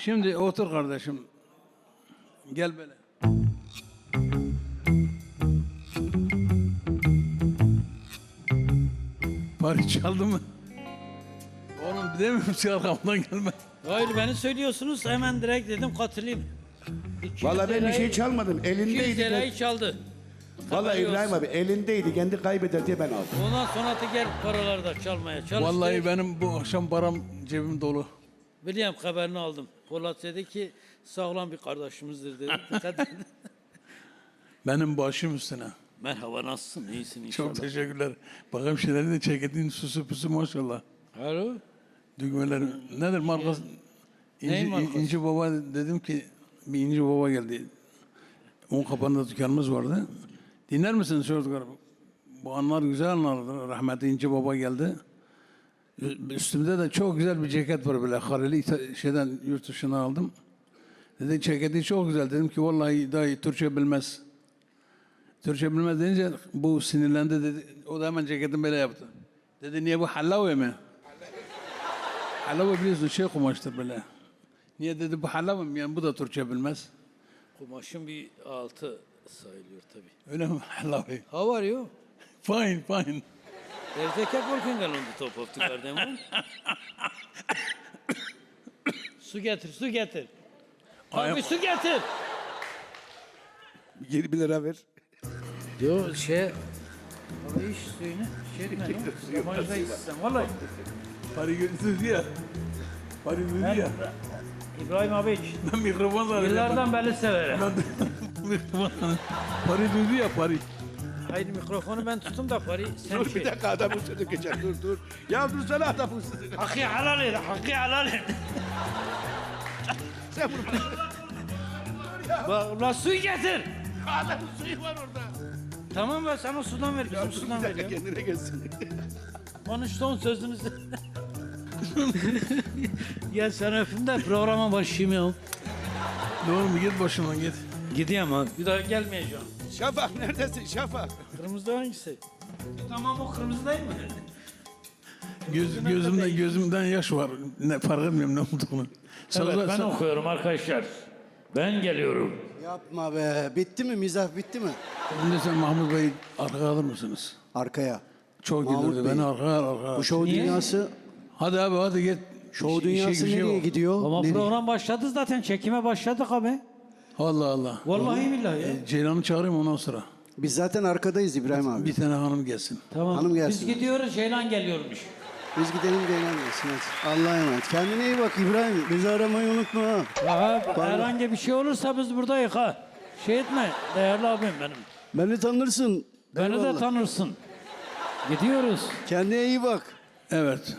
Şimdi otur kardeşim. Gel böyle. Bari çaldı mı? Oğlum demiyor musun arkamdan gelme? Hayır beni söylüyorsunuz hemen direkt dedim katılayım. 200 Vallahi ben bir lirayı- şey çalmadım. 200 Elindeydi. lirayı çaldı. Vallahi Haberi İbrahim olsun. abi elindeydi. Kendi kaybeder diye ben aldım. Ondan sonra da gel paraları da çalmaya çalıştı. Vallahi benim bu akşam param cebim dolu. Biliyorum haberini aldım. Polat dedi ki sağlam bir kardeşimizdir dedi. Dikkat edin. Benim başım üstüne. Merhaba nasılsın? İyisin inşallah. Çok teşekkürler. Bakayım şeyleri de çeketin süsü püsü maşallah. Alo. Düğmeler nedir markası? Neyin İnci, markası? İnci Baba dedim ki bir İnci Baba geldi. On kapanında dükkanımız vardı. Dinler misiniz çocuklar? Bu anlar güzel anlardır. Rahmetli İnci Baba geldi. Üstümde de çok güzel bir ceket var böyle. Kareli İta- şeyden yurt dışına aldım. Dedi ceketi çok güzel. Dedim ki vallahi daha iyi Türkçe bilmez. Türkçe bilmez deyince bu sinirlendi dedi. O da hemen ceketini böyle yaptı. Dedi niye bu hallave mi? Hallave biliyorsun şey kumaştır böyle. Niye dedi bu hallave mi? Yani bu da Türkçe bilmez. Kumaşın bir altı sayılıyor tabii. Öyle mi hallave? How are you? Fine fine. Working on the top garden wall. su getir, su getir. Ay- Abi su getir. 20 lira ver. Yo şey... Abi iç suyunu. Şey etme ya. Yabancıda içsen. Vallahi. Pari gözsüz ya. Pari gözsüz ya. İbrahim abi iç. Ben mikrofon da Yıllardan beri severim. mikrofon. Pari gözü ya pari. Hayır mikrofonu ben tuttum da pari sen Dur bir şey. dakika adamın sözü geçer. Dur dur. Ya dur sana adamın sözü. Hakkı helal et, hakkı helal et. Sen bunu Bak ulan suyu getir. Adamın suyu var orada. Tamam ben sana sudan ver, Ya bizim dur bir sudan dakika veriyorum. kendine gelsin. Bana son sözünüzü. Gel sen öpün de programa başlayayım ya. Oğlum git başımdan git. Gideyim abi. Bir daha gelmeyeceğim. Şafak neredesin Şafak? Kırmızı hangisi? Tamam o kırmızı değil mi? Göz, gözümden gözümden yaş var. Ne fark etmiyorum ne olduğunu. Evet ben okuyorum arkadaşlar. Ben geliyorum. Yapma be. Bitti mi? Mizah bitti mi? Şimdi sen Mahmut Bey arkaya alır mısınız? Arkaya. Çok Mahmut güldürdü Bey. beni arkaya arkaya. Bu show Niye? dünyası, Hadi abi hadi git. işe dünyası güce nereye bak. gidiyor? Ama Nereye? program başladı zaten. Çekime başladık abi. Allah Allah. Vallahi billahi ya. E, Ceylan'ı çağırayım ondan sonra. Biz zaten arkadayız İbrahim abi. Bir tane hanım gelsin. Tamam. Hanım gelsin. Biz gidiyoruz. Ceylan geliyormuş. Biz gidelim de eğlenmesin hadi. Allah'a emanet. Kendine iyi bak İbrahim. Bizi aramayı unutma ha. Ya herhangi bir şey olursa biz buradayız ha. Şey etme. Değerli abim benim. Beni tanırsın. Beni de tanırsın. Gidiyoruz. Kendine iyi bak. Evet.